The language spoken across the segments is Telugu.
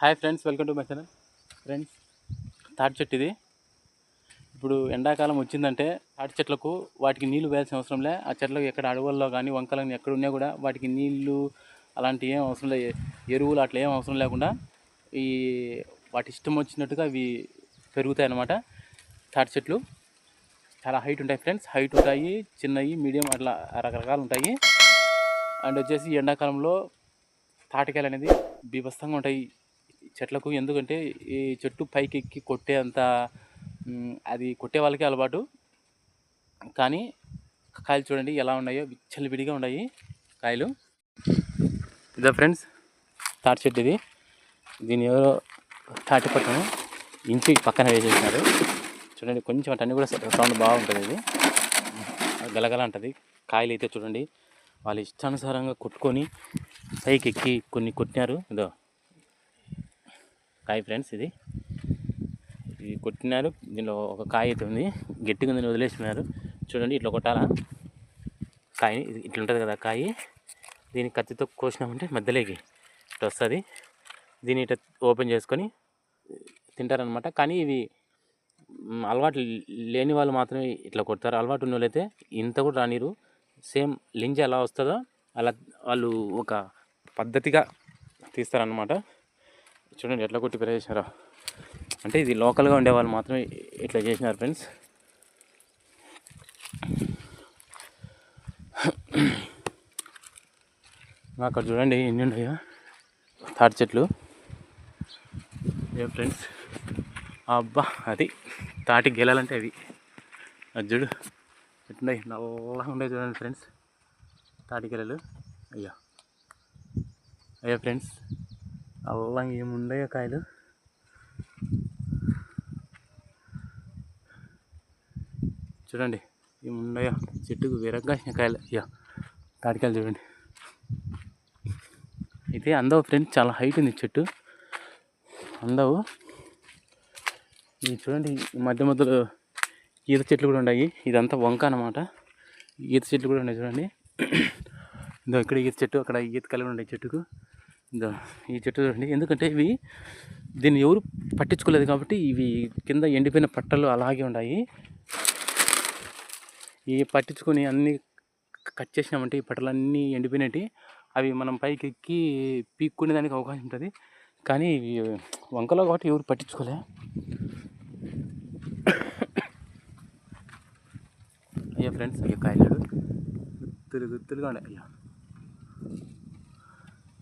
Hi friends welcome to my channel. Friends తాటి చెట్టు ఇది. ఇప్పుడు ఎండాకాలం వచ్చిందంటే తాటి చెట్లకు వాటికి నీళ్ళు వేయాల్సిన అవసరం లే. ఆ చెట్లకు ఎక్కడ అడవుల్లో కానీ వంకలని ఎక్కడ ఉన్నా కూడా వాటికి నీళ్ళు అలాంటివి ఏం అవసరం లే. ఎరువులు అట్లా ఏం అవసరం లేకుండా ఈ వాటి ఇష్టం వచ్చినట్టుగా అవి పెరుగుతాయి అన్నమాట తాటి చెట్లు. చాలా హైట్ ఉంటాయి ఫ్రెండ్స్. హైట్ ఉంటాయి చిన్నవి మీడియం అట్లా రకరకాలు ఉంటాయి. అండ్ వచ్చేసి ఎండాకాలంలో తాటికాయలు అనేది బీభత్సంగా ఉంటాయి. చెట్లకు ఎందుకంటే ఈ చెట్టు పైకి ఎక్కి కొట్టే అంత అది కొట్టే వాళ్ళకి అలవాటు. కానీ కాయలు చూడండి ఎలా ఉన్నాయో విచ్చలు విడిగా ఉన్నాయి కాయలు. ఇదా ఫ్రెండ్స్ తాటి చెట్టు ఇది. దీని ఎవరో తాటి పక్కన ఇంటి పక్కన వేసేసినారు. చూడండి కొంచెం అటన్నీ కూడా సౌండ్ బాగుంటుంది ఇది. గలగల అంటది. కాయలు అయితే చూడండి వాళ్ళు ఇష్టానుసారంగా కొట్టుకొని పైకి ఎక్కి కొన్ని కొట్టినారు. ఇదో కాయ ఫ్రెండ్స్ ఇది. ఇది కొట్టినారు. దీనిలో ఒక కాయ అయితే ఉంది. గట్టిగా ఉంది వదిలేసినారు. చూడండి ఇట్లా కొట్టాలా? కాయ ఇట్లా ఉంటుంది కదా కాయ. దీన్ని కత్తితో కోసినామంటే మధ్యలోకి ఇట్లా వస్తుంది. దీన్ని ఇట్లా ఓపెన్ చేసుకొని తింటారనమాట కానీ ఇవి అలవాటు లేని వాళ్ళు మాత్రమే ఇట్లా కొడతారు. అలవాటు ఉన్న వాళ్ళైతే ఇంత కూడా రానిరు. సేమ్ లింజ ఎలా వస్తుందో అలా వాళ్ళు ఒక పద్ధతిగా తీస్తారనమాట చూడండి ఎట్లా కొట్టి పెరేసారో అంటే ఇది లోకల్గా ఉండే వాళ్ళు మాత్రమే ఇట్లా చేసినారు ఫ్రెండ్స్. అక్కడ చూడండి ఎన్ని ఉన్నాయో. తాటి చెట్లు. ఏ ఫ్రెండ్స్. అబ్బా అది తాటి గెలాలంటే అవి. అది చూడు. ఎట్టున్నాయి నల్లగా ఉండే చూడండి ఫ్రెండ్స్. తాటి గెలలు. అయ్యా. అయ్యా ఫ్రెండ్స్. అల్లం ఏముండయో కాయలు? చూడండి ఏముండయో? చెట్టుకు విరగ్గా కాయలు. అయ్యా తాటికాయలు చూడండి. అయితే అందవు ఫ్రెండ్స్ చాలా హైట్ ఉంది చెట్టు. అందవు. ఇది చూడండి మధ్య మధ్యలో ఈత చెట్లు కూడా ఉన్నాయి. ఇదంతా వంక అన్నమాట. ఈత చెట్లు కూడా ఉన్నాయి చూడండి. ఇదో ఇక్కడ ఈత చెట్టు అక్కడ ఈత కలిగి ఉన్నాయి చెట్టుకు. ఈ చెట్టు చూడండి. ఎందుకంటే ఇవి దీన్ని ఎవరు పట్టించుకోలేదు కాబట్టి ఇవి కింద ఎండిపోయిన పట్టలు అలాగే ఉన్నాయి ఈ పట్టించుకొని అన్నీ కట్ చేసినామంటే ఈ పట్టలన్నీ ఎండిపోయినట్టు. అవి మనం పైకి ఎక్కి పీక్కునే దానికి అవకాశం ఉంటుంది. కానీ ఇవి వంకలో కాబట్టి ఎవరు పట్టించుకోలే. అయ్యా ఫ్రెండ్స్ అయ్యా కాయలు గుత్తులు గుత్తులుగా ఉన్నాయి. అయ్యా.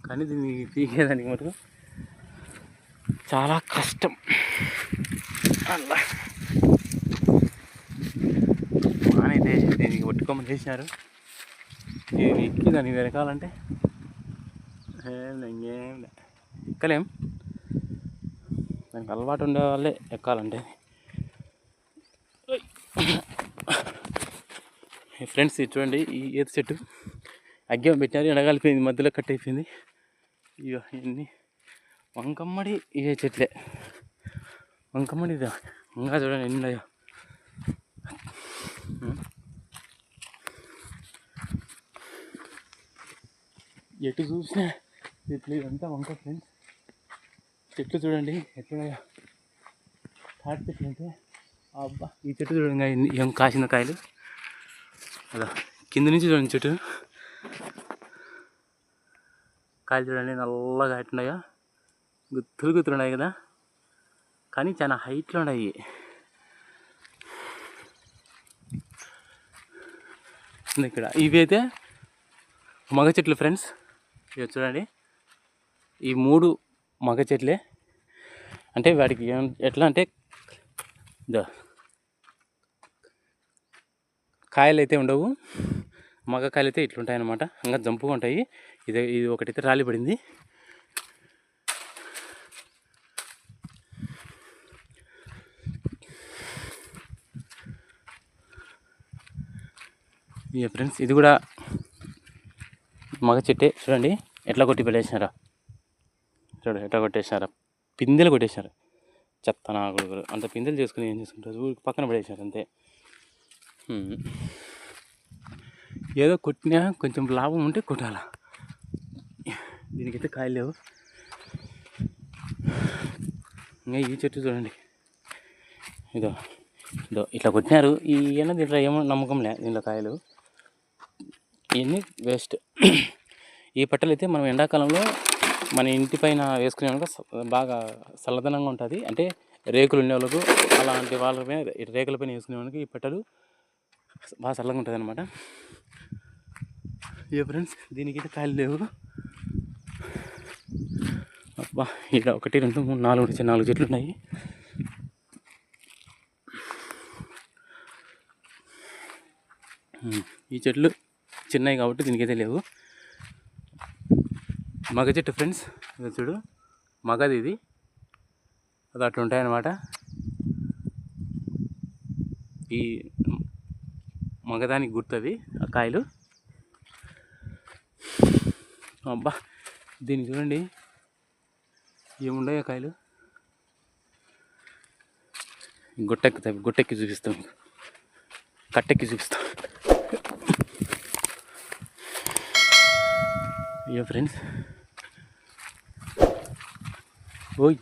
కానీ దీన్ని పీకేదానికి మటుకు చాలా కష్టం. అలా మానైతే దీనికి పట్టుకోమని చేసినారు. ఇది ఎక్కి దానికి వెనకాలంటే ఇంకేం ఎక్కలేం. దానికి అలవాటు ఉండే వాళ్ళే ఎక్కాలంటే. ఫ్రెండ్స్ చూడండి ఈ ఏది చెట్టు? అగ్గం పెట్టినారు ఎండగలిపోయింది మధ్యలో కట్ అయిపోయింది. ఇగో ఇవన్నీ వంకమ్మడి ఇవే చెట్లే. వంకమ్మడి ఇదా? ఇంకా చూడండి ఎన్ని ఉన్నాయో. ఎటు చూసినా చెట్లు ఇదంతా వంక ఫ్రెండ్స్. చెట్లు చూడండి ఎట్లున్నాయో. తాటి చెట్లు అంటే అబ్బా ఈ చెట్టు చూడండి ఎన్ని- ఏం కాసిన కాయలు. అదా కింద నుంచి చూడండి చెట్టు. కాయలు చూడండి నల్లగా ఎట్టున్నాయో గుత్తులు గుత్తులు ఉన్నాయి కదా. కానీ చాలా హైట్లో ఉన్నాయి. ఇక్కడ. ఇవి అయితే మగ చెట్లు ఫ్రెండ్స్ ఇవి చూడండి. ఈ మూడు మగ చెట్లే. అంటే వాటికి ఏం ఎట్లా అంటే కాయలు అయితే ఉండవు. మగ కాయలు అయితే ఇట్లుంటాయి ఇంకా జంపుగా ఉంటాయి. ఇది ఇది ఒకటైతే రాలి పడింది. ఇక ఫ్రెండ్స్ ఇది కూడా మగ చెట్టే. చూడండి ఎట్లా కొట్టి పెట్టేసినారా. చూడు ఎట్లా కొట్టేసినారా. పిందెలు కొట్టేసినారు. చెత్త నా కొడుకులు. అంత పిందెలు చేసుకుని ఏం చేసుకుంటారు ఊరికి పక్కన పడేసినారు అంతే. ఏదో కొట్టినా కొంచెం లాభం ఉంటే కొట్టాల? దీనికైతే కాయలు లేవు. ఇంకా ఈ చెట్టు చూడండి. ఇదో ఇదో ఇట్లా కొట్టినారు. ఈ ఏమో దీంట్లో ఏమో నమ్మకం లే దీంట్లో కాయలు. ఇవన్నీ వేస్ట్. ఈ పట్టలు అయితే మనం ఎండాకాలంలో మన ఇంటి పైన వేసుకునే బాగా చల్లదనంగా ఉంటుంది. అంటే రేకులు ఉండే వాళ్ళకు అలాంటి వాళ్ళ పైన రేకుల పైన వేసుకునే వాళ్ళకి ఈ పట్టలు బాగా చల్లగా ఉంటుంది అనమాట ఏ ఫ్రెండ్స్ దీనికైతే కాయలు లేవు. అబ్బా ఇక్కడ ఒకటి రెండు మూడు నాలుగు నుంచి నాలుగు చెట్లు ఉన్నాయి. ఈ చెట్లు చిన్నవి కాబట్టి దీనికైతే లేవు. మగ చెట్టు ఫ్రెండ్స్ ఇది చూడు మగది ఇది. అది అట్లా ఉంటాయన్నమాట. ఈ మగదానికి గుర్తవి ఆ కాయలు. అబ్బా దీన్ని చూడండి. ఏముండయో కాయలు? గుట్టెక్కుతాయి గుట్టెక్కి చూపిస్తాం కట్టెక్కి చూపిస్తాం. అయ్యో ఫ్రెండ్స్. ఓయ్.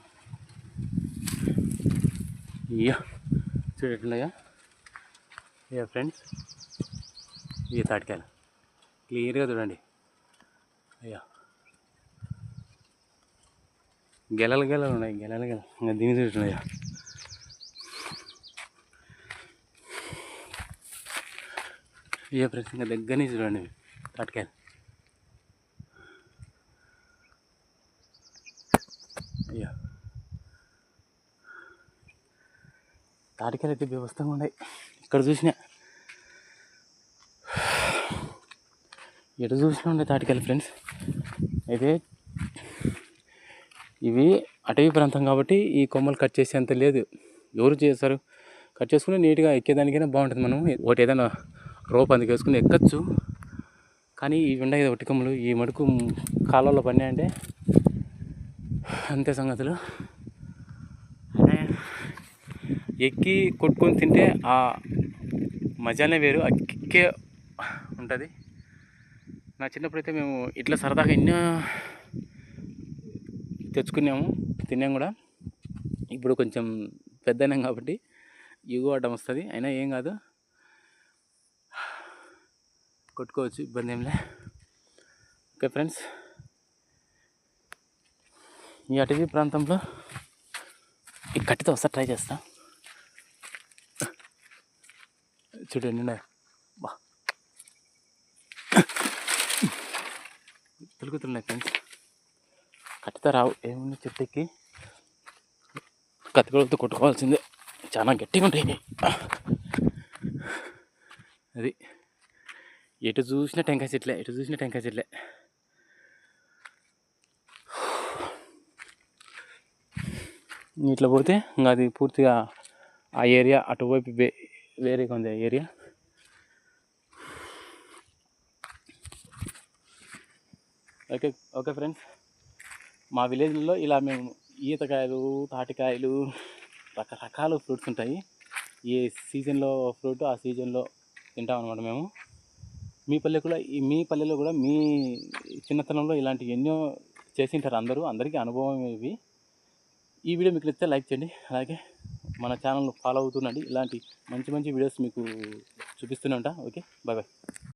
అయ్యో చూడట్లున్నాయా? అయ్యా ఫ్రెండ్స్ ఇవి తాటికాయలు. క్లియర్గా చూడండి. అయ్యా. గెలలు గెలలు ఉన్నాయి గెలలు గెల ఇంకా దీని చూస్తున్నాయా అయ్యా. ప్రశ్న ఇంకా దగ్గర నుంచి చూడండి. ఇవి తాటికాయలు అయ్యా. తాటికాయలు అయితే వ్యవస్థగా ఉన్నాయి. ఇక్కడ చూసినా. ఎటు చూసినా ఉండే తాటికాయలు ఫ్రెండ్స్ అయితే ఇవి అటవీ ప్రాంతం కాబట్టి ఈ కొమ్మలు కట్ చేసేంత లేదు. ఎవరు చేస్తారు కట్ చేసుకుని నీట్గా ఎక్కేదానికైనా బాగుంటుంది మనం ఒకటి ఏదైనా రోప్ అందుకేసుకుని ఎక్కచ్చు. కానీ ఇవి ఉన్నాయి కదా కొమ్మలు ఈ మడుకు కాలంలో పడినాయంటే అంతే సంగతులు. ఎక్కి కొట్టుకొని తింటే ఆ మజానే వేరు. ఎక్కే ఉంటుంది. నా చిన్నప్పుడైతే మేము ఇట్లా సరదాగా ఎన్నో తెచ్చుకున్నాము తిన్నాం కూడా. ఇప్పుడు కొంచెం పెద్దయినాం కాబట్టి ఇగు అడ్డం వస్తుంది. అయినా ఏం కాదు. కొట్టుకోవచ్చు ఇబ్బంది ఏంలే ఓకే ఫ్రెండ్స్. ఈ అటవీ ప్రాంతంలో ఈ కట్టితో ఒకసారి ట్రై చేస్తా. చూడండి ఉన్నాయి. బా తిరుగుతున్నాయి ఫ్రెండ్స్. కట్టితే రావు ఏముంది చెట్టుకి? కత్తికలతో కొట్టుకోవాల్సిందే. చాలా గట్టిగా ఉంటాయి అది ఎటు చూసినా టెంకాయ చెట్లే ఎటు చూసిన టెంకాయ చెట్లే. ఇట్లా పోతే ఇంకా అది పూర్తిగా ఆ ఏరియా అటువైపు వే వేరేగా ఉంది ఆ ఏరియా ఓకే ఓకే ఫ్రెండ్స్. మా విలేజ్లో ఇలా మేము ఈతకాయలు తాటికాయలు రకరకాల ఫ్రూట్స్ ఉంటాయి. ఏ సీజన్లో ఫ్రూట్ ఆ సీజన్లో తింటాం అనమాట మేము. మీ పల్లె కూడా ఈ మీ పల్లెలో కూడా మీ చిన్నతనంలో ఇలాంటి ఎన్నో చేసింటారు అందరూ. అందరికీ అనుభవం ఇవి. ఈ వీడియో మీకు నచ్చితే లైక్ చేయండి. అలాగే మన ఛానల్ ఫాలో అవుతుండండి ఇలాంటి మంచి మంచి వీడియోస్ మీకు చూపిస్తూనే ఉంటా. Okay bye bye